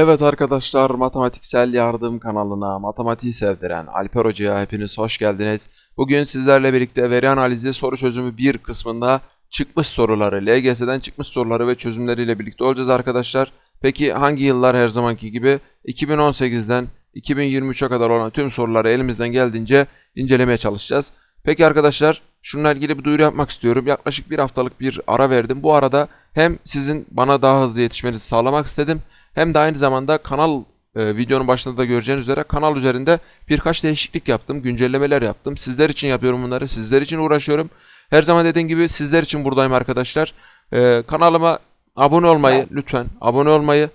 Evet arkadaşlar Matematiksel Yardım kanalına matematiği sevdiren Alper Hoca'ya hepiniz hoş geldiniz. Bugün sizlerle birlikte veri analizi soru çözümü 1 kısmında çıkmış soruları, LGS'den çıkmış soruları ve çözümleriyle birlikte olacağız arkadaşlar. Peki hangi yıllar her zamanki gibi 2018'den 2023'e kadar olan tüm soruları elimizden geldiğince incelemeye çalışacağız. Peki arkadaşlar şununla ilgili bir duyuru yapmak istiyorum. Yaklaşık bir haftalık bir ara verdim. Bu arada hem sizin bana daha hızlı yetişmenizi sağlamak istedim hem de aynı zamanda kanal e, videonun başında da göreceğiniz üzere kanal üzerinde birkaç değişiklik yaptım, güncellemeler yaptım. Sizler için yapıyorum bunları, sizler için uğraşıyorum. Her zaman dediğim gibi sizler için buradayım arkadaşlar. E, kanalıma abone olmayı lütfen abone olmayı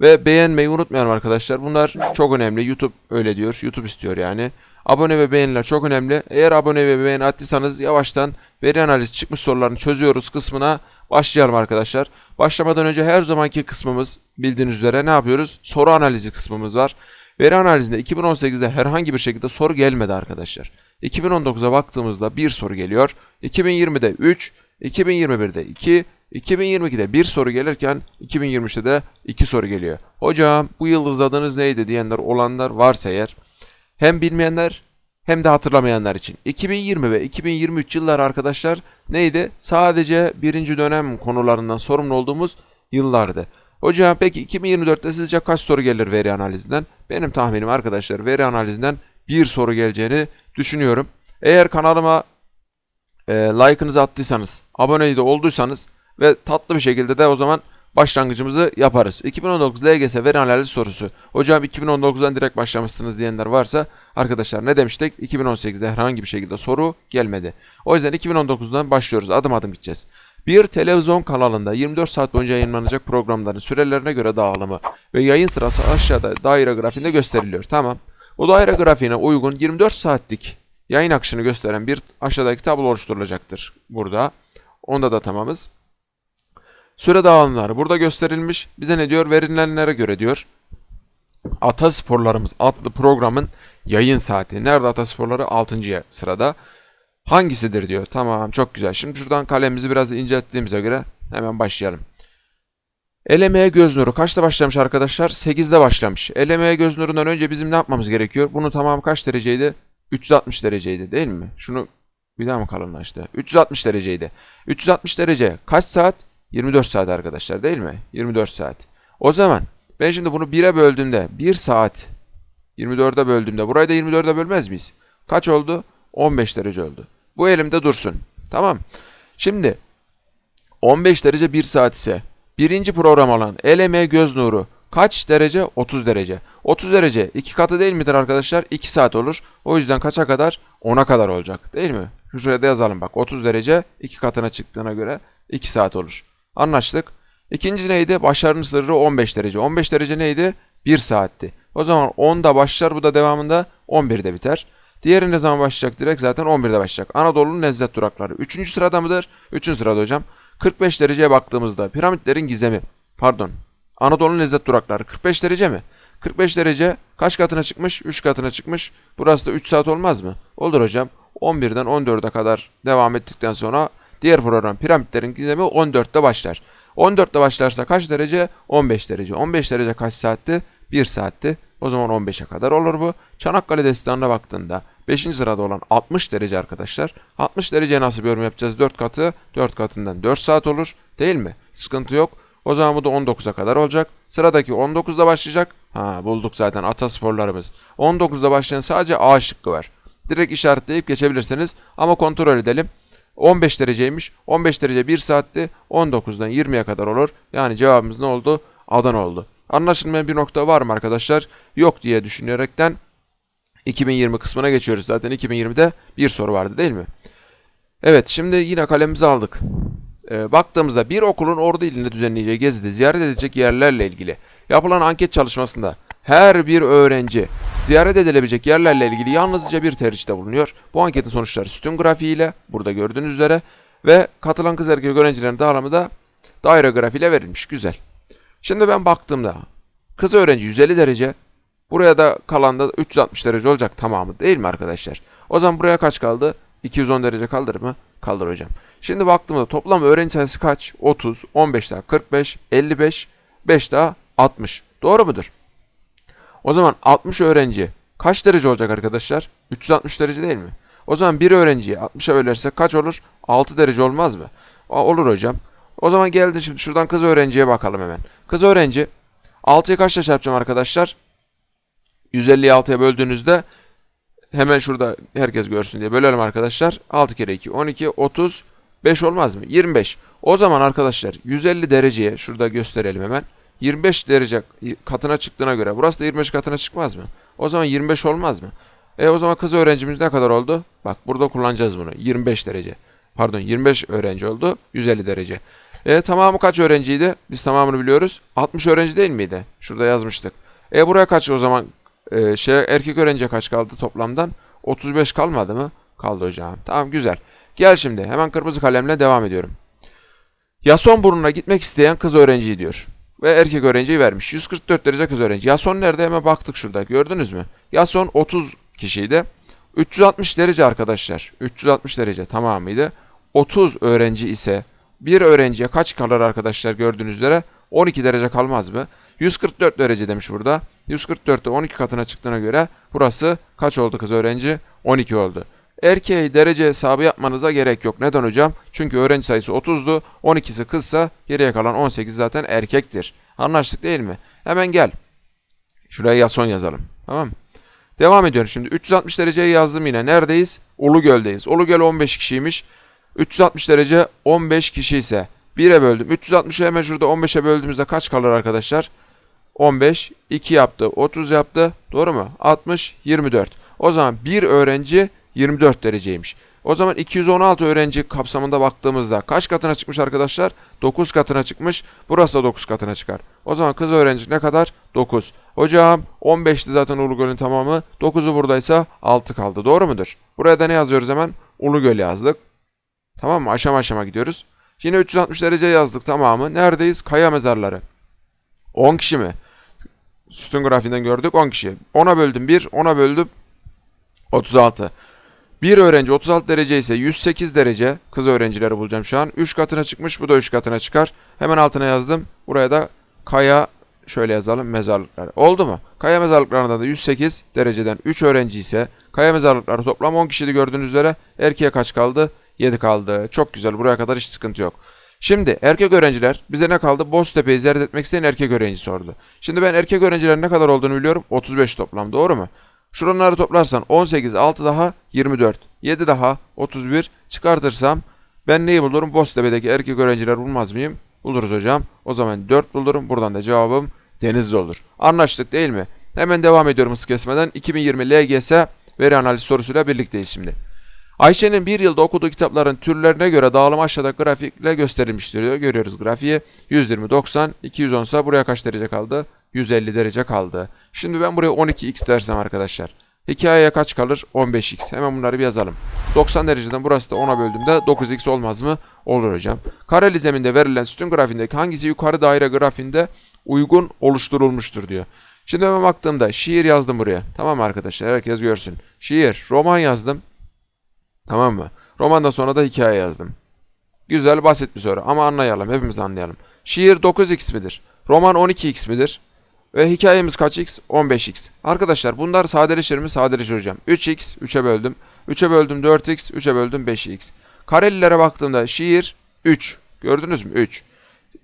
ve beğenmeyi unutmayalım arkadaşlar. Bunlar çok önemli. YouTube öyle diyor. YouTube istiyor yani. Abone ve beğeniler çok önemli. Eğer abone ve beğeni attıysanız yavaştan veri analiz çıkmış sorularını çözüyoruz kısmına başlayalım arkadaşlar. Başlamadan önce her zamanki kısmımız bildiğiniz üzere ne yapıyoruz? Soru analizi kısmımız var. Veri analizinde 2018'de herhangi bir şekilde soru gelmedi arkadaşlar. 2019'a baktığımızda bir soru geliyor. 2020'de 3, 2021'de 2, 2022'de bir soru gelirken 2023'te de iki soru geliyor. Hocam bu yıldız adınız neydi diyenler olanlar varsa eğer hem bilmeyenler hem de hatırlamayanlar için. 2020 ve 2023 yıllar arkadaşlar neydi? Sadece birinci dönem konularından sorumlu olduğumuz yıllardı. Hocam peki 2024'te sizce kaç soru gelir veri analizinden? Benim tahminim arkadaşlar veri analizinden bir soru geleceğini düşünüyorum. Eğer kanalıma e, like'ınızı attıysanız, abone de olduysanız ve tatlı bir şekilde de o zaman başlangıcımızı yaparız. 2019 LGS veri analizi sorusu. Hocam 2019'dan direkt başlamışsınız diyenler varsa arkadaşlar ne demiştik? 2018'de herhangi bir şekilde soru gelmedi. O yüzden 2019'dan başlıyoruz. Adım adım gideceğiz. Bir televizyon kanalında 24 saat boyunca yayınlanacak programların sürelerine göre dağılımı ve yayın sırası aşağıda daire grafiğinde gösteriliyor. Tamam. Bu daire grafiğine uygun 24 saatlik yayın akışını gösteren bir aşağıdaki tablo oluşturulacaktır. Burada. Onda da tamamız. Süre dağılımları burada gösterilmiş. Bize ne diyor? Verilenlere göre diyor. Atasporlarımız adlı programın yayın saati. Nerede Atasporları? 6. sırada. Hangisidir diyor. Tamam çok güzel. Şimdi şuradan kalemimizi biraz incelttiğimize göre hemen başlayalım. Elemeye göz nuru kaçta başlamış arkadaşlar? 8'de başlamış. Elemeye göz nurundan önce bizim ne yapmamız gerekiyor? Bunu tamam kaç dereceydi? 360 dereceydi değil mi? Şunu bir daha mı kalınlaştı? 360 dereceydi. 360 derece kaç saat? 24 saat arkadaşlar değil mi? 24 saat. O zaman ben şimdi bunu 1'e böldüğümde 1 saat 24'e böldüğümde burayı da 24'e bölmez miyiz? Kaç oldu? 15 derece oldu. Bu elimde dursun. Tamam. Şimdi 15 derece 1 saat ise birinci program olan eleme göz nuru kaç derece? 30 derece. 30 derece 2 katı değil midir arkadaşlar? 2 saat olur. O yüzden kaça kadar? 10'a kadar olacak. Değil mi? Şuraya da yazalım bak. 30 derece 2 katına çıktığına göre 2 saat olur. Anlaştık. İkinci neydi? Başarının sırrı 15 derece. 15 derece neydi? 1 saatti. O zaman 10'da başlar bu da devamında 11'de biter. Diğeri ne zaman başlayacak direkt? Zaten 11'de başlayacak. Anadolu'nun lezzet durakları. Üçüncü sırada mıdır? Üçüncü sırada hocam. 45 dereceye baktığımızda piramitlerin gizemi. Pardon. Anadolu'nun lezzet durakları 45 derece mi? 45 derece kaç katına çıkmış? 3 katına çıkmış. Burası da 3 saat olmaz mı? Olur hocam. 11'den 14'e kadar devam ettikten sonra diğer program piramitlerin gizemi 14'te başlar. 14'te başlarsa kaç derece? 15 derece. 15 derece kaç saatti? 1 saatti. O zaman 15'e kadar olur bu. Çanakkale Destanı'na baktığında 5. sırada olan 60 derece arkadaşlar. 60 dereceye nasıl bir yorum yapacağız? 4 katı 4 katından 4 saat olur. Değil mi? Sıkıntı yok. O zaman bu da 19'a kadar olacak. Sıradaki 19'da başlayacak. Ha bulduk zaten atasporlarımız. 19'da başlayan sadece A şıkkı var. Direkt işaretleyip geçebilirsiniz. Ama kontrol edelim. 15 dereceymiş. 15 derece 1 saatti. 19'dan 20'ye kadar olur. Yani cevabımız ne oldu? Adana oldu. Anlaşılmayan bir nokta var mı arkadaşlar? Yok diye düşünerekten 2020 kısmına geçiyoruz. Zaten 2020'de bir soru vardı değil mi? Evet şimdi yine kalemimizi aldık. Ee, baktığımızda bir okulun ordu ilinde düzenleyeceği gezide ziyaret edilecek yerlerle ilgili yapılan anket çalışmasında her bir öğrenci ziyaret edilebilecek yerlerle ilgili yalnızca bir tercihte bulunuyor. Bu anketin sonuçları sütun grafiğiyle burada gördüğünüz üzere ve katılan kız erkek öğrencilerin dağılımı da daire grafiğiyle verilmiş. Güzel. Şimdi ben baktığımda kız öğrenci 150 derece buraya da kalan da 360 derece olacak tamamı değil mi arkadaşlar? O zaman buraya kaç kaldı? 210 derece kaldır mı? Kaldır hocam. Şimdi baktığımda toplam öğrenci sayısı kaç? 30, 15 daha 45, 55, 5 daha 60. Doğru mudur? O zaman 60 öğrenci kaç derece olacak arkadaşlar? 360 derece değil mi? O zaman bir öğrenciye 60'a bölersek kaç olur? 6 derece olmaz mı? Olur hocam. O zaman geldi şimdi şuradan kız öğrenciye bakalım hemen. Kız öğrenci 6'yı kaçla çarpacağım arkadaşlar? 150'yi 6'ya böldüğünüzde hemen şurada herkes görsün diye bölelim arkadaşlar. 6 kere 2 12 35 olmaz mı? 25. O zaman arkadaşlar 150 dereceye şurada gösterelim hemen. 25 derece katına çıktığına göre burası da 25 katına çıkmaz mı? O zaman 25 olmaz mı? E o zaman kız öğrencimiz ne kadar oldu? Bak burada kullanacağız bunu. 25 derece. Pardon 25 öğrenci oldu. 150 derece. E tamamı kaç öğrenciydi? Biz tamamını biliyoruz. 60 öğrenci değil miydi? Şurada yazmıştık. E buraya kaç o zaman? E, şey erkek öğrenciye kaç kaldı toplamdan? 35 kalmadı mı? Kaldı hocam. Tamam güzel. Gel şimdi hemen kırmızı kalemle devam ediyorum. Yason burnuna gitmek isteyen kız öğrenciyi diyor. Ve erkek öğrenciyi vermiş. 144 derece kız öğrenci. Yason nerede? Hemen baktık şurada. Gördünüz mü? Yason 30 kişiydi. 360 derece arkadaşlar. 360 derece tamamıydı. 30 öğrenci ise bir öğrenciye kaç kalır arkadaşlar gördüğünüz üzere? 12 derece kalmaz mı? 144 derece demiş burada. 144'te 12 katına çıktığına göre burası kaç oldu kız öğrenci? 12 oldu. Erkeğe derece hesabı yapmanıza gerek yok. Neden hocam? Çünkü öğrenci sayısı 30'du. 12'si kızsa geriye kalan 18 zaten erkektir. Anlaştık değil mi? Hemen gel. Şuraya yason yazalım. Tamam mı? Devam ediyorum şimdi. 360 dereceyi yazdım yine. Neredeyiz? Ulugöl'deyiz. Ulugöl 15 kişiymiş. 360 derece 15 kişi ise 1'e böldüm. 360'ı hemen şurada 15'e böldüğümüzde kaç kalır arkadaşlar? 15, 2 yaptı, 30 yaptı. Doğru mu? 60, 24. O zaman bir öğrenci 24 dereceymiş. O zaman 216 öğrenci kapsamında baktığımızda kaç katına çıkmış arkadaşlar? 9 katına çıkmış. Burası da 9 katına çıkar. O zaman kız öğrenci ne kadar? 9. Hocam 15'ti zaten Ulugöl'ün tamamı. 9'u buradaysa 6 kaldı. Doğru mudur? Buraya da ne yazıyoruz hemen? Ulugöl yazdık. Tamam mı? Aşama aşama gidiyoruz. Yine 360 derece yazdık tamamı. Neredeyiz? Kaya mezarları. 10 kişi mi? Sütun grafiğinden gördük 10 kişi. 10'a böldüm 1, 10'a böldüm 36. Bir öğrenci 36 derece ise 108 derece kız öğrencileri bulacağım şu an. 3 katına çıkmış bu da 3 katına çıkar. Hemen altına yazdım. Buraya da kaya şöyle yazalım mezarlıkları. Oldu mu? Kaya mezarlıklarında da 108 dereceden 3 öğrenci ise kaya mezarlıkları toplam 10 kişiydi gördüğünüz üzere. Erkeğe kaç kaldı? 7 kaldı. Çok güzel buraya kadar hiç sıkıntı yok. Şimdi erkek öğrenciler bize ne kaldı? Boztepe'yi ziyaret etmek isteyen erkek öğrenci sordu. Şimdi ben erkek öğrencilerin ne kadar olduğunu biliyorum. 35 toplam doğru mu? Şuraları toplarsan 18, 6 daha 24, 7 daha 31 çıkartırsam ben neyi bulurum? Boztepe'deki erkek öğrenciler bulmaz mıyım? Buluruz hocam. O zaman 4 bulurum. Buradan da cevabım Denizli olur. Anlaştık değil mi? Hemen devam ediyorum hız kesmeden. 2020 LGS veri analiz sorusuyla birlikteyiz şimdi. Ayşe'nin bir yılda okuduğu kitapların türlerine göre dağılım aşağıda grafikle gösterilmiştir diyor. Görüyoruz grafiği. 120, 90, 210 ise buraya kaç derece kaldı? 150 derece kaldı. Şimdi ben buraya 12x dersem arkadaşlar. Hikayeye kaç kalır? 15x. Hemen bunları bir yazalım. 90 dereceden burası da 10'a böldüğümde 9x olmaz mı? Olur hocam. Kareli zeminde verilen sütun grafiğindeki hangisi yukarı daire grafiğinde uygun oluşturulmuştur diyor. Şimdi ben baktığımda şiir yazdım buraya. Tamam mı arkadaşlar? Herkes görsün. Şiir, roman yazdım. Tamam mı? Romandan sonra da hikaye yazdım. Güzel basit bir soru ama anlayalım. Hepimiz anlayalım. Şiir 9x midir? Roman 12x midir? Ve hikayemiz kaç x? 15x. Arkadaşlar bunlar sadeleşir mi? Sadeleşir hocam. 3x, 3'e böldüm. 3'e böldüm 4x, 3'e böldüm 5x. Karelilere baktığımda şiir 3. Gördünüz mü? 3.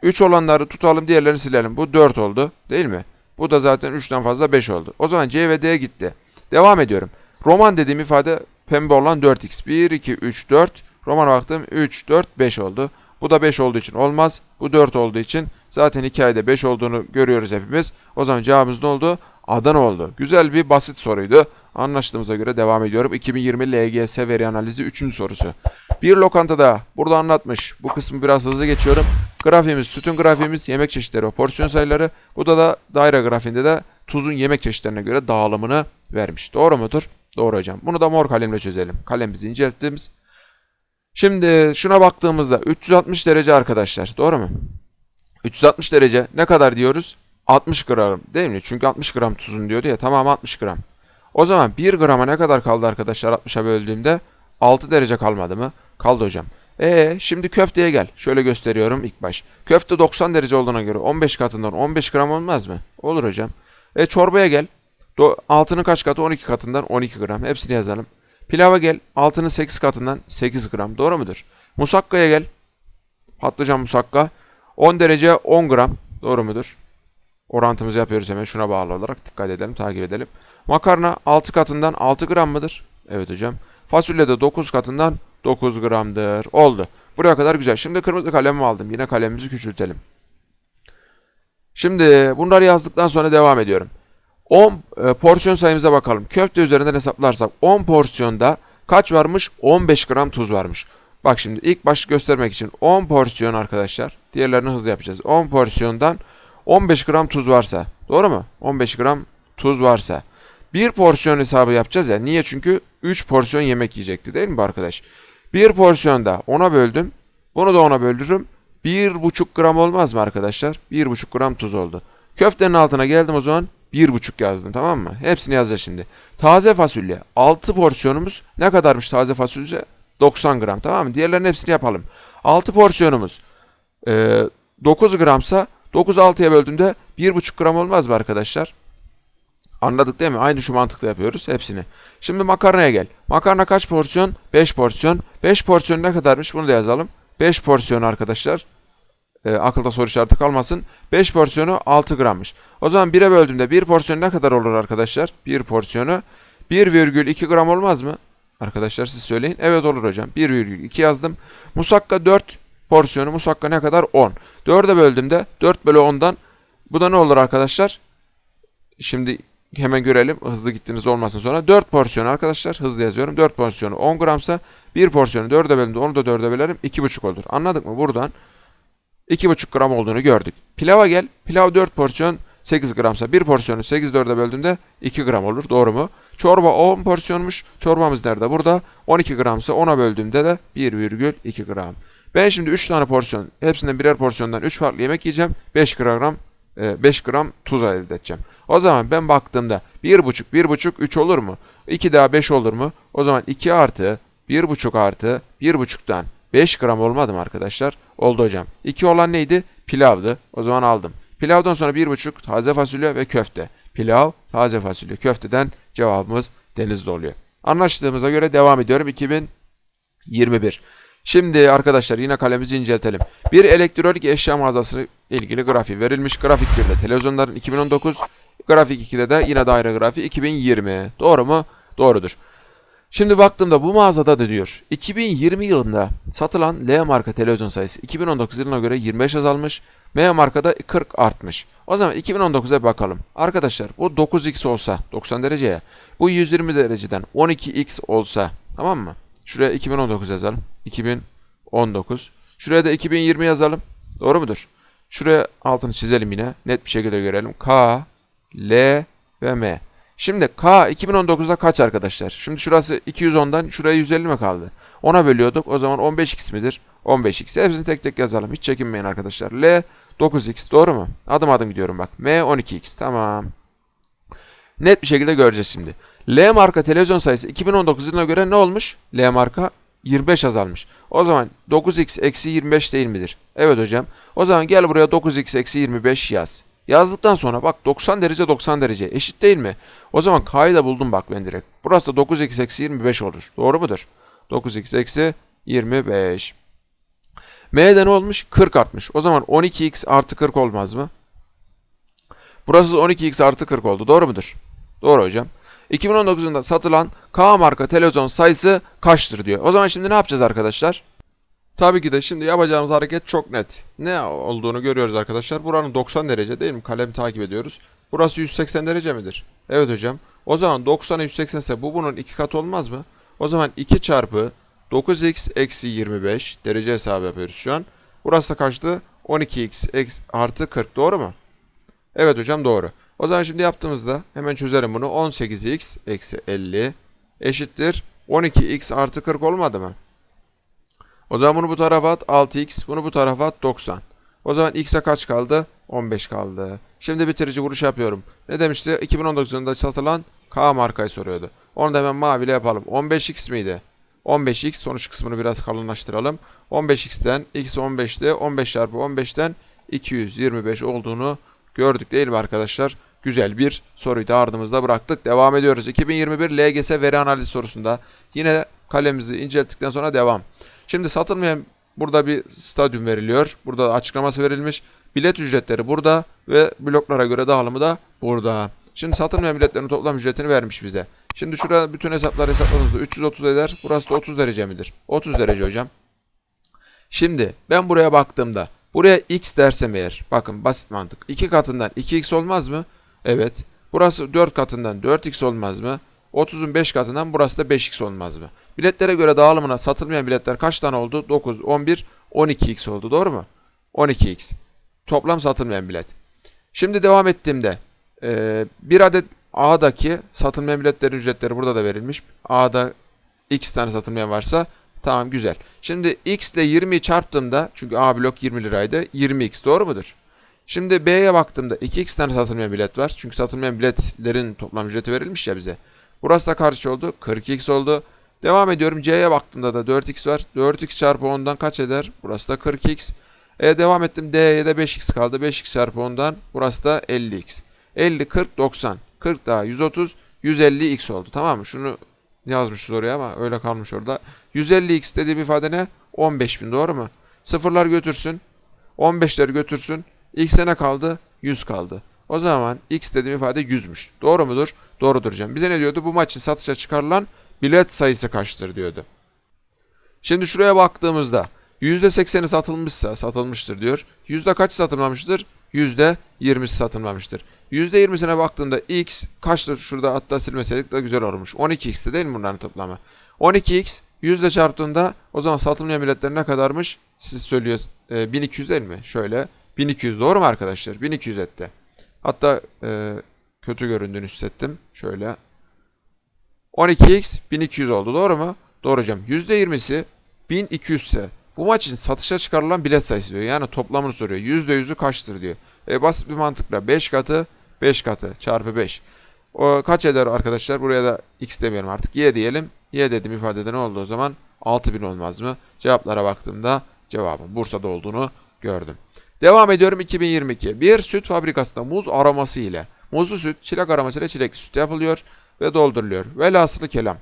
3 olanları tutalım diğerlerini silelim. Bu 4 oldu değil mi? Bu da zaten 3'ten fazla 5 oldu. O zaman C ve D gitti. Devam ediyorum. Roman dediğim ifade pembe olan 4x. 1, 2, 3, 4. Romana baktım 3, 4, 5 oldu. Bu da 5 olduğu için olmaz. Bu 4 olduğu için zaten hikayede 5 olduğunu görüyoruz hepimiz. O zaman cevabımız ne oldu? Adana oldu. Güzel bir basit soruydu. Anlaştığımıza göre devam ediyorum. 2020 LGS veri analizi 3. sorusu. Bir lokantada burada anlatmış. Bu kısmı biraz hızlı geçiyorum. Grafiğimiz, sütun grafiğimiz, yemek çeşitleri porsiyon sayıları. Bu da da daire grafiğinde de tuzun yemek çeşitlerine göre dağılımını vermiş. Doğru mudur? Doğru hocam. Bunu da mor kalemle çözelim. Kalemimizi incelttiğimiz. Şimdi şuna baktığımızda 360 derece arkadaşlar. Doğru mu? 360 derece ne kadar diyoruz? 60 gram değil mi? Çünkü 60 gram tuzun diyordu ya. Tamam 60 gram. O zaman 1 grama ne kadar kaldı arkadaşlar 60'a böldüğümde? 6 derece kalmadı mı? Kaldı hocam. E şimdi köfteye gel. Şöyle gösteriyorum ilk baş. Köfte 90 derece olduğuna göre 15 katından 15 gram olmaz mı? Olur hocam. E çorbaya gel. Altının kaç katı? 12 katından 12 gram. Hepsini yazalım. Pilava gel. Altının 8 katından 8 gram. Doğru mudur? Musakkaya gel. Patlıcan musakka. 10 derece 10 gram. Doğru mudur? Orantımızı yapıyoruz hemen şuna bağlı olarak. Dikkat edelim, takip edelim. Makarna 6 katından 6 gram mıdır? Evet hocam. Fasulye de 9 katından 9 gramdır. Oldu. Buraya kadar güzel. Şimdi kırmızı kalemimi aldım. Yine kalemimizi küçültelim. Şimdi bunları yazdıktan sonra devam ediyorum. 10 e, porsiyon sayımıza bakalım. Köfte üzerinden hesaplarsak 10 porsiyonda kaç varmış? 15 gram tuz varmış. Bak şimdi ilk baş göstermek için 10 porsiyon arkadaşlar. Diğerlerini hızlı yapacağız. 10 porsiyondan 15 gram tuz varsa. Doğru mu? 15 gram tuz varsa. Bir porsiyon hesabı yapacağız ya. Niye? Çünkü 3 porsiyon yemek yiyecekti değil mi bu arkadaş? Bir porsiyonda 10'a böldüm. Bunu da 10'a böldürürüm. 1,5 gram olmaz mı arkadaşlar? 1,5 gram tuz oldu. Köftenin altına geldim o zaman 1,5 yazdım tamam mı? Hepsini yazacağız şimdi. Taze fasulye 6 porsiyonumuz ne kadarmış taze fasulye? 90 gram tamam mı? Diğerlerinin hepsini yapalım. 6 porsiyonumuz e, 9 gramsa 9 6'ya böldüğümde 1,5 gram olmaz mı arkadaşlar? Anladık değil mi? Aynı şu mantıkla yapıyoruz hepsini. Şimdi makarnaya gel. Makarna kaç porsiyon? 5 porsiyon. 5 porsiyon ne kadarmış? Bunu da yazalım. 5 porsiyon arkadaşlar. E, akılda soru işareti kalmasın. 5 porsiyonu 6 grammış. O zaman 1'e böldüğümde 1 porsiyon ne kadar olur arkadaşlar? 1 porsiyonu 1,2 gram olmaz mı? Arkadaşlar siz söyleyin. Evet olur hocam. 1,2 yazdım. Musakka 4 porsiyonu. Musakka ne kadar? 10. 4'e böldüğümde 4 bölü 10'dan bu da ne olur arkadaşlar? Şimdi hemen görelim. Hızlı gittiğiniz olmasın sonra. 4 porsiyon arkadaşlar. Hızlı yazıyorum. 4 porsiyonu 10 gramsa 1 porsiyonu 4'e böldüğümde onu da 4'e bölerim. 2,5 olur. Anladık mı? Buradan 2,5 gram olduğunu gördük. Pilava gel. Pilav 4 porsiyon 8 gramsa 1 porsiyonu 8 4'e böldüğümde 2 gram olur. Doğru mu? Çorba 10 porsiyonmuş. Çorbamız nerede? Burada. 12 gramsa 10'a böldüğümde de 1,2 gram. Ben şimdi 3 tane porsiyon, hepsinden birer porsiyondan 3 farklı yemek yiyeceğim. 5 gram 5 gram tuz elde edeceğim. O zaman ben baktığımda 1,5 1,5 3 olur mu? 2 daha 5 olur mu? O zaman 2 artı 1,5 artı 1,5'tan 5 gram olmadı mı arkadaşlar? Oldu hocam. 2 olan neydi? Pilavdı. O zaman aldım. Pilavdan sonra 1,5 taze fasulye ve köfte. Pilav, taze fasulye, köfteden cevabımız denizli oluyor. Anlaştığımıza göre devam ediyorum. 2021. Şimdi arkadaşlar yine kalemizi inceltelim. Bir elektronik eşya mağazası ilgili grafik verilmiş. Grafik 1'de televizyonların 2019, grafik 2'de de yine daire grafiği 2020. Doğru mu? Doğrudur. Şimdi baktığımda bu mağazada da diyor 2020 yılında satılan L marka televizyon sayısı 2019 yılına göre 25 azalmış. M markada 40 artmış. O zaman 2019'a bakalım. Arkadaşlar bu 9x olsa 90 dereceye bu 120 dereceden 12x olsa tamam mı? Şuraya 2019 yazalım. 2019. Şuraya da 2020 yazalım. Doğru mudur? Şuraya altını çizelim yine. Net bir şekilde görelim. K, L ve M. Şimdi K 2019'da kaç arkadaşlar? Şimdi şurası 210'dan şuraya 150 mi kaldı? Ona bölüyorduk. O zaman 15x midir? 15x. Hepsini tek tek yazalım. Hiç çekinmeyin arkadaşlar. L 9x doğru mu? Adım adım gidiyorum bak. M 12x. Tamam. Net bir şekilde göreceğiz şimdi. L marka televizyon sayısı 2019 yılına göre ne olmuş? L marka 25 azalmış. O zaman 9x eksi 25 değil midir? Evet hocam. O zaman gel buraya 9x eksi 25 yaz. Yazdıktan sonra bak 90 derece 90 derece eşit değil mi? O zaman k'yı da buldum bak ben direkt. Burası da 9x eksi 25 olur. Doğru mudur? 9x eksi 25. M'de ne olmuş? 40 artmış. O zaman 12x artı 40 olmaz mı? Burası da 12x artı 40 oldu. Doğru mudur? Doğru hocam. 2019 yılında satılan K marka televizyon sayısı kaçtır diyor. O zaman şimdi ne yapacağız arkadaşlar? Tabii ki de şimdi yapacağımız hareket çok net. Ne olduğunu görüyoruz arkadaşlar. Buranın 90 derece değil mi? Kalemi takip ediyoruz. Burası 180 derece midir? Evet hocam. O zaman 90'a 180 ise bu bunun iki katı olmaz mı? O zaman 2 çarpı 9x eksi 25 derece hesabı yapıyoruz şu an. Burası da kaçtı? 12x eksi artı 40 doğru mu? Evet hocam doğru. O zaman şimdi yaptığımızda hemen çözelim bunu. 18x eksi 50 eşittir 12x artı 40 olmadı mı? O zaman bunu bu tarafa at 6x, bunu bu tarafa at 90. O zaman x'e kaç kaldı? 15 kaldı. Şimdi bitirici vuruş yapıyorum. Ne demişti? 2019 yılında satılan K markayı soruyordu. Onu da hemen maviyle yapalım. 15x miydi? 15x sonuç kısmını biraz kalınlaştıralım. 15x'ten x 15'te 15 çarpı 15'ten 225 olduğunu gördük değil mi arkadaşlar? Güzel bir soruyu da ardımızda bıraktık. Devam ediyoruz. 2021 LGS veri analiz sorusunda yine kalemizi inceledikten sonra devam. Şimdi satılmayan burada bir stadyum veriliyor. Burada açıklaması verilmiş. Bilet ücretleri burada ve bloklara göre dağılımı da burada. Şimdi satılmayan biletlerin toplam ücretini vermiş bize. Şimdi şurada bütün hesaplar hesapladığımızda 330 eder. Burası da 30 derece midir? 30 derece hocam. Şimdi ben buraya baktığımda buraya x dersem eğer bakın basit mantık. 2 katından 2x olmaz mı? Evet. Burası 4 katından 4x olmaz mı? 30'un 5 katından burası da 5x olmaz mı? Biletlere göre dağılımına satılmayan biletler kaç tane oldu? 9, 11, 12x oldu. Doğru mu? 12x. Toplam satılmayan bilet. Şimdi devam ettiğimde e, bir adet A'daki satılmayan biletlerin ücretleri burada da verilmiş. A'da x tane satılmayan varsa tamam güzel. Şimdi x ile 20'yi çarptığımda çünkü A blok 20 liraydı 20x doğru mudur? Şimdi B'ye baktığımda 2x tane satılmayan bilet var. Çünkü satılmayan biletlerin toplam ücreti verilmiş ya bize. Burası da karşı oldu. 42x oldu. Devam ediyorum. C'ye baktığımda da 4x var. 4x çarpı 10'dan kaç eder? Burası da 40x. E devam ettim. D'ye de 5x kaldı. 5x çarpı 10'dan burası da 50x. 50, 40, 90. 40 daha 130, 150x oldu. Tamam mı? Şunu yazmışız oraya ama öyle kalmış orada. 150x dediğim ifade ne? 15.000 doğru mu? Sıfırlar götürsün. 15'ler götürsün. X'e ne kaldı? 100 kaldı. O zaman X dediğim ifade 100'müş. Doğru mudur? Doğrudur hocam. Bize ne diyordu? Bu maçın satışa çıkarılan bilet sayısı kaçtır diyordu. Şimdi şuraya baktığımızda %80'i satılmışsa satılmıştır diyor. Yüzde kaç satılmamıştır? %20'si satılmamıştır. %20'sine baktığımda x kaçtır? Şurada hatta silmeseydik de güzel olmuş. 12x'ti değil mi bunların toplamı? 12x yüzde çarptığında o zaman satılmayan biletler ne kadarmış? Siz söylüyorsunuz. E, 1200 değil mi? Şöyle. 1200 doğru mu arkadaşlar? 1200 etti. Hatta e, kötü göründüğünü hissettim. Şöyle. 12x 1200 oldu doğru mu? Doğru hocam. %20'si 1200 ise bu maç için satışa çıkarılan bilet sayısı diyor. Yani toplamını soruyor. %100'ü kaçtır diyor. E, basit bir mantıkla 5 katı 5 katı çarpı 5. O kaç eder arkadaşlar? Buraya da x demiyorum artık. Y diyelim. Y dedim ifadede ne oldu o zaman? 6000 olmaz mı? Cevaplara baktığımda cevabın Bursa'da olduğunu gördüm. Devam ediyorum 2022. Bir süt fabrikasında muz aroması ile muzlu süt çilek aroması ile çilekli süt yapılıyor ve dolduruluyor. Velhasılı kelam.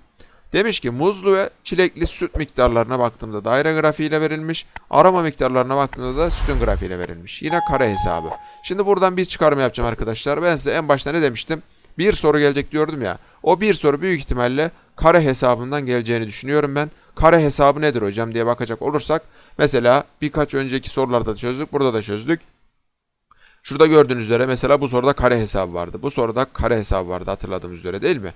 Demiş ki muzlu ve çilekli süt miktarlarına baktığımda daire grafiğiyle verilmiş. Aroma miktarlarına baktığımda da sütün grafiğiyle verilmiş. Yine kare hesabı. Şimdi buradan bir çıkarma yapacağım arkadaşlar. Ben size en başta ne demiştim? Bir soru gelecek diyordum ya. O bir soru büyük ihtimalle kare hesabından geleceğini düşünüyorum ben. Kare hesabı nedir hocam diye bakacak olursak mesela birkaç önceki sorularda çözdük. Burada da çözdük. Şurada gördüğünüz üzere mesela bu soruda kare hesabı vardı. Bu soruda kare hesabı vardı hatırladığımız üzere değil mi?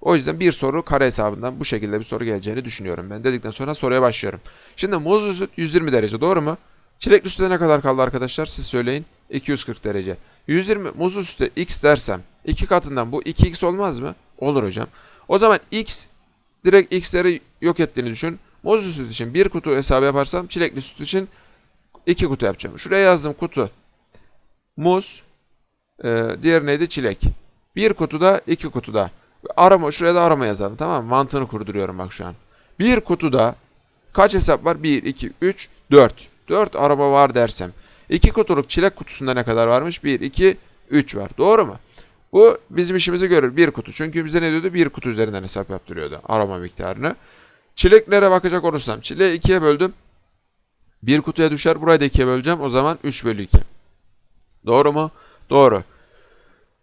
O yüzden bir soru kare hesabından bu şekilde bir soru geleceğini düşünüyorum ben. Dedikten sonra soruya başlıyorum. Şimdi muzlu süt 120 derece doğru mu? Çilekli sütte ne kadar kaldı arkadaşlar? Siz söyleyin. 240 derece. 120 muzlu sütte x dersem 2 katından bu 2x olmaz mı? Olur hocam. O zaman x direkt x'leri yok ettiğini düşün. Muzlu süt için bir kutu hesabı yaparsam çilekli süt için iki kutu yapacağım. Şuraya yazdım kutu. Muz. E, diğer neydi? Çilek. Bir kutuda iki kutuda. Arama şuraya da arama yazalım tamam mı? Mantığını kurduruyorum bak şu an. Bir kutuda kaç hesap var? 1, 2, 3, 4. 4 araba var dersem. 2 kutuluk çilek kutusunda ne kadar varmış? 1, 2, 3 var. Doğru mu? Bu bizim işimizi görür. Bir kutu. Çünkü bize ne diyordu? Bir kutu üzerinden hesap yaptırıyordu. Arama miktarını. Çileklere bakacak olursam. Çileği ikiye böldüm. Bir kutuya düşer. Burayı da ikiye böleceğim. O zaman 3 bölü 2. Doğru mu? Doğru.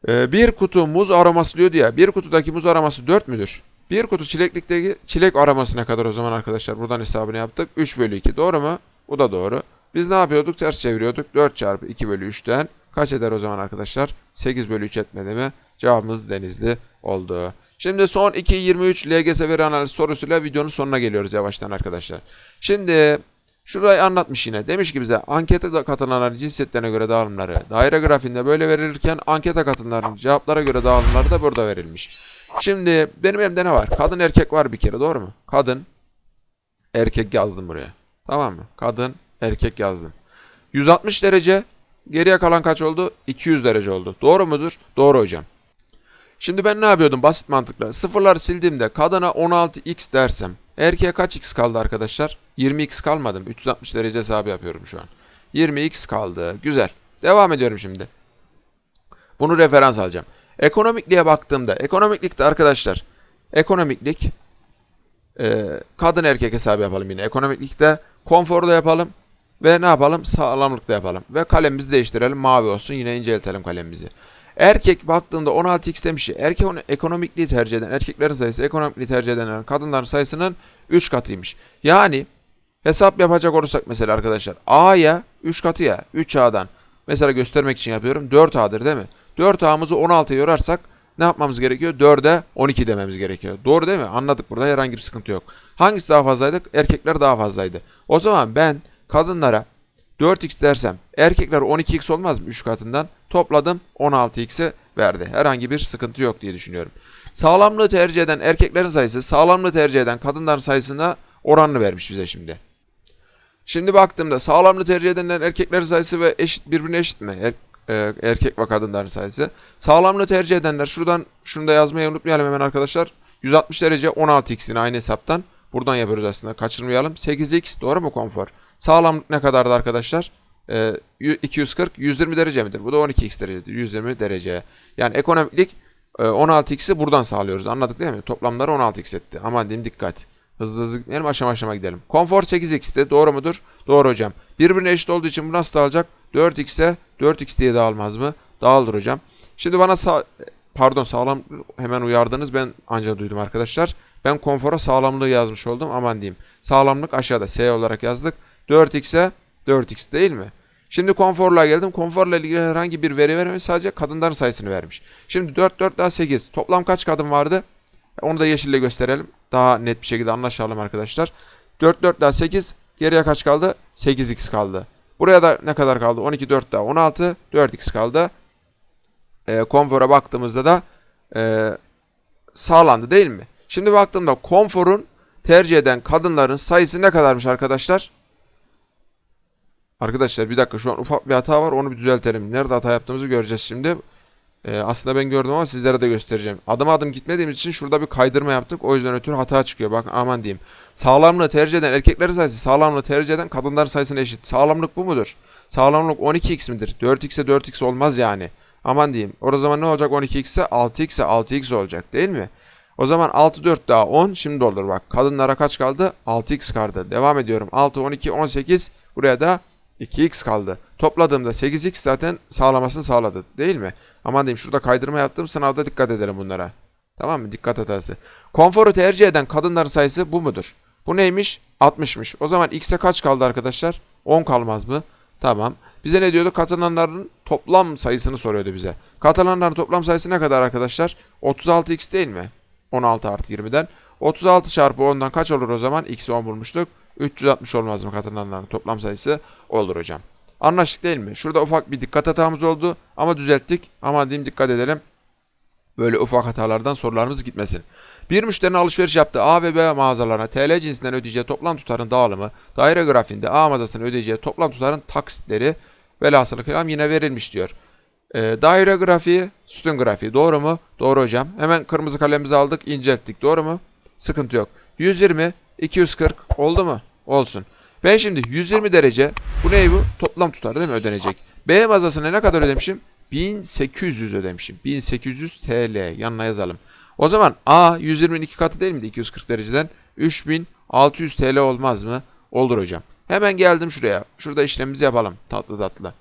Ee, bir kutu muz aroması diyordu ya. Bir kutudaki muz aroması 4 müdür? Bir kutu çileklikteki çilek aroması ne kadar o zaman arkadaşlar? Buradan hesabını yaptık. 3 bölü 2. Doğru mu? Bu da doğru. Biz ne yapıyorduk? Ters çeviriyorduk. 4 çarpı 2 bölü 3'ten kaç eder o zaman arkadaşlar? 8 bölü 3 etmedi mi? Cevabımız Denizli oldu. Şimdi son 2.23 LGS veri analiz sorusuyla videonun sonuna geliyoruz yavaştan arkadaşlar. Şimdi şurayı anlatmış yine. Demiş ki bize ankete katılanların cinsiyetlerine göre dağılımları daire grafiğinde böyle verilirken ankete katılanların cevaplara göre dağılımları da burada verilmiş. Şimdi benim elimde ne var? Kadın erkek var bir kere doğru mu? Kadın erkek yazdım buraya. Tamam mı? Kadın erkek yazdım. 160 derece geriye kalan kaç oldu? 200 derece oldu. Doğru mudur? Doğru hocam. Şimdi ben ne yapıyordum basit mantıkla? Sıfırları sildiğimde kadına 16x dersem Erkeğe kaç x kaldı arkadaşlar? 20x kalmadı mı? 360 derece hesabı yapıyorum şu an. 20x kaldı. Güzel. Devam ediyorum şimdi. Bunu referans alacağım. Ekonomikliğe baktığımda, ekonomiklikte arkadaşlar, ekonomiklik e, kadın erkek hesabı yapalım yine. Ekonomiklikte konforu da yapalım ve ne yapalım? Sağlamlık da yapalım. Ve kalemimizi değiştirelim. Mavi olsun. Yine inceltelim kalemimizi. Erkek baktığımda 16x demiş. Erkek onu ekonomikliği tercih eden erkeklerin sayısı ekonomikliği tercih eden kadınların sayısının 3 katıymış. Yani hesap yapacak olursak mesela arkadaşlar A'ya 3 katı ya 3A'dan. Mesela göstermek için yapıyorum 4A'dır değil mi? 4A'mızı 16'ya yorarsak ne yapmamız gerekiyor? 4'e 12 dememiz gerekiyor. Doğru değil mi? Anladık burada herhangi bir sıkıntı yok. Hangisi daha fazlaydı? Erkekler daha fazlaydı. O zaman ben kadınlara 4x dersem erkekler 12x olmaz mı 3 katından? Topladım 16x'i verdi. Herhangi bir sıkıntı yok diye düşünüyorum. Sağlamlığı tercih eden erkeklerin sayısı sağlamlığı tercih eden kadınların sayısına oranını vermiş bize şimdi. Şimdi baktığımda sağlamlığı tercih edenlerin erkeklerin sayısı ve eşit birbirine eşit mi? Er- e, erkek ve kadınların sayısı. Sağlamlığı tercih edenler şuradan şunu da yazmayı unutmayalım hemen arkadaşlar. 160 derece 16x'in aynı hesaptan. Buradan yapıyoruz aslında kaçırmayalım. 8x doğru mu konfor? Sağlamlık ne kadardı arkadaşlar? Ee, 240 120 derece midir? Bu da 12x derecedir. 120 derece. Yani ekonomiklik e, 16x'i buradan sağlıyoruz. Anladık değil mi? Toplamları 16x etti. Aman diyeyim dikkat. Hızlı hızlı gitmeyelim aşama aşama gidelim. Konfor 8x'ti. Doğru mudur? Doğru hocam. Birbirine eşit olduğu için bu nasıl dağılacak? 4x'e 4x diye dağılmaz mı? Dağılır hocam. Şimdi bana sağ, pardon sağlam hemen uyardınız. Ben ancak duydum arkadaşlar. Ben konfora sağlamlığı yazmış oldum. Aman diyeyim. Sağlamlık aşağıda S olarak yazdık. 4x'e 4x değil mi? Şimdi konforla geldim. Konforla ilgili herhangi bir veri vermemiş. Sadece kadınların sayısını vermiş. Şimdi 4 4 daha 8. Toplam kaç kadın vardı? Onu da yeşille gösterelim. Daha net bir şekilde anlaşalım arkadaşlar. 4 4 daha 8. Geriye kaç kaldı? 8x kaldı. Buraya da ne kadar kaldı? 12 4 daha 16. 4x kaldı. E, konfora baktığımızda da e, sağlandı değil mi? Şimdi baktığımda konforun tercih eden kadınların sayısı ne kadarmış arkadaşlar? Arkadaşlar bir dakika şu an ufak bir hata var onu bir düzeltelim. Nerede hata yaptığımızı göreceğiz şimdi. Ee, aslında ben gördüm ama sizlere de göstereceğim. Adım adım gitmediğimiz için şurada bir kaydırma yaptık. O yüzden ötürü hata çıkıyor. Bak aman diyeyim. Sağlamlığı tercih eden erkeklerin sayısı sağlamlığı tercih eden kadınların sayısına eşit. Sağlamlık bu mudur? Sağlamlık 12x midir? 4x'e 4x olmaz yani. Aman diyeyim. O zaman ne olacak 12x'e 6x'e 6x olacak değil mi? O zaman 6 4 daha 10 şimdi olur bak. Kadınlara kaç kaldı? 6x kaldı. Devam ediyorum. 6 12 18 buraya da 2x kaldı. Topladığımda 8x zaten sağlamasını sağladı değil mi? Aman diyeyim şurada kaydırma yaptım sınavda dikkat edelim bunlara. Tamam mı? Dikkat hatası. Konforu tercih eden kadınların sayısı bu mudur? Bu neymiş? 60'mış. O zaman x'e kaç kaldı arkadaşlar? 10 kalmaz mı? Tamam. Bize ne diyordu? Katılanların toplam sayısını soruyordu bize. Katılanların toplam sayısı ne kadar arkadaşlar? 36x değil mi? 16 artı 20'den. 36 çarpı 10'dan kaç olur o zaman? X'i 10 bulmuştuk. 360 olmaz mı katılanların toplam sayısı? Olur hocam. Anlaştık değil mi? Şurada ufak bir dikkat hatamız oldu ama düzelttik. Ama diyeyim dikkat edelim. Böyle ufak hatalardan sorularımız gitmesin. Bir müşterinin alışveriş yaptığı A ve B mağazalarına TL cinsinden ödeyeceği toplam tutarın dağılımı, daire grafiğinde A mağazasına ödeyeceği toplam tutarın taksitleri velhasılı kelam yine verilmiş diyor. E, daire grafiği, sütun grafiği doğru mu? Doğru hocam. Hemen kırmızı kalemimizi aldık, incelttik. Doğru mu? Sıkıntı yok. 120, 240 oldu mu? Olsun. Ben şimdi 120 derece, bu ne bu? Toplam tutar değil mi ödenecek? B mağazasına ne kadar ödemişim? 1800 ödemişim. 1800 TL yanına yazalım. O zaman A 120'nin iki katı değil miydi 240 dereceden? 3600 TL olmaz mı? Olur hocam. Hemen geldim şuraya. Şurada işlemimizi yapalım. Tatlı tatlı.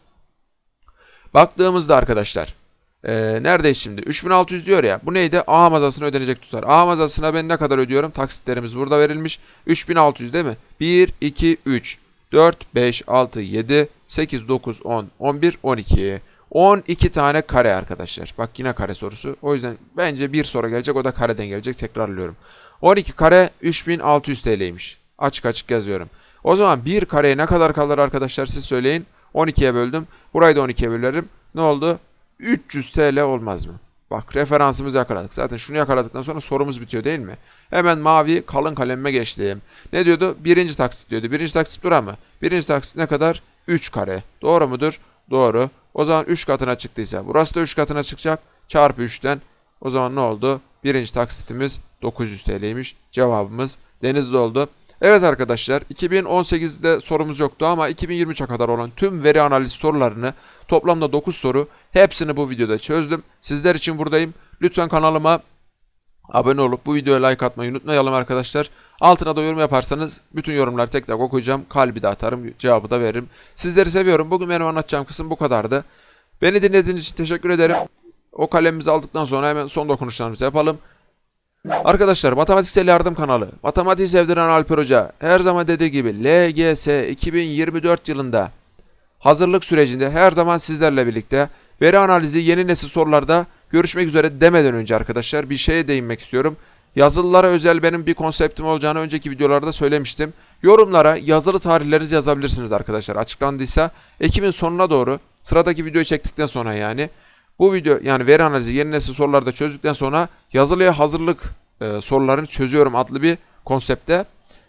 Baktığımızda arkadaşlar. E, neredeyiz şimdi? 3600 diyor ya. Bu neydi? A mağazasına ödenecek tutar. A mağazasına ben ne kadar ödüyorum? Taksitlerimiz burada verilmiş. 3600 değil mi? 1, 2, 3, 4, 5, 6, 7, 8, 9, 10, 11, 12. 12 tane kare arkadaşlar. Bak yine kare sorusu. O yüzden bence bir soru gelecek. O da kareden gelecek. Tekrarlıyorum. 12 kare 3600 TL'ymiş. Açık açık yazıyorum. O zaman bir kareye ne kadar kalır arkadaşlar siz söyleyin. 12'ye böldüm. Burayı da 12'ye bölerim. Ne oldu? 300 TL olmaz mı? Bak referansımızı yakaladık. Zaten şunu yakaladıktan sonra sorumuz bitiyor değil mi? Hemen mavi kalın kalemime geçtim. Ne diyordu? Birinci taksit diyordu. Birinci taksit bura mı? Birinci taksit ne kadar? 3 kare. Doğru mudur? Doğru. O zaman 3 katına çıktıysa burası da 3 katına çıkacak. Çarpı 3'ten o zaman ne oldu? Birinci taksitimiz 900 TL'ymiş. Cevabımız Denizli oldu. Evet arkadaşlar 2018'de sorumuz yoktu ama 2023'e kadar olan tüm veri analiz sorularını toplamda 9 soru hepsini bu videoda çözdüm. Sizler için buradayım. Lütfen kanalıma abone olup bu videoya like atmayı unutmayalım arkadaşlar. Altına da yorum yaparsanız bütün yorumları tek tek okuyacağım. Kalbi de atarım, cevabı da veririm. Sizleri seviyorum. Bugün benim anlatacağım kısım bu kadardı. Beni dinlediğiniz için teşekkür ederim. O kalemimizi aldıktan sonra hemen son dokunuşlarımızı yapalım. Arkadaşlar Matematiksel Yardım kanalı, Matematiği sevdiren Alper Hoca her zaman dediği gibi LGS 2024 yılında hazırlık sürecinde her zaman sizlerle birlikte veri analizi yeni nesil sorularda görüşmek üzere demeden önce arkadaşlar bir şeye değinmek istiyorum. Yazılılara özel benim bir konseptim olacağını önceki videolarda söylemiştim. Yorumlara yazılı tarihlerinizi yazabilirsiniz arkadaşlar. Açıklandıysa Ekim'in sonuna doğru sıradaki videoyu çektikten sonra yani bu video yani veri analizi yeni nesil sorularda çözdükten sonra yazılıya hazırlık e, sorularını çözüyorum adlı bir konsepte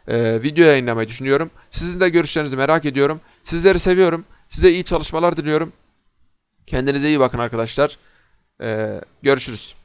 e, video yayınlamayı düşünüyorum. Sizin de görüşlerinizi merak ediyorum. Sizleri seviyorum. Size iyi çalışmalar diliyorum. Kendinize iyi bakın arkadaşlar. E, görüşürüz.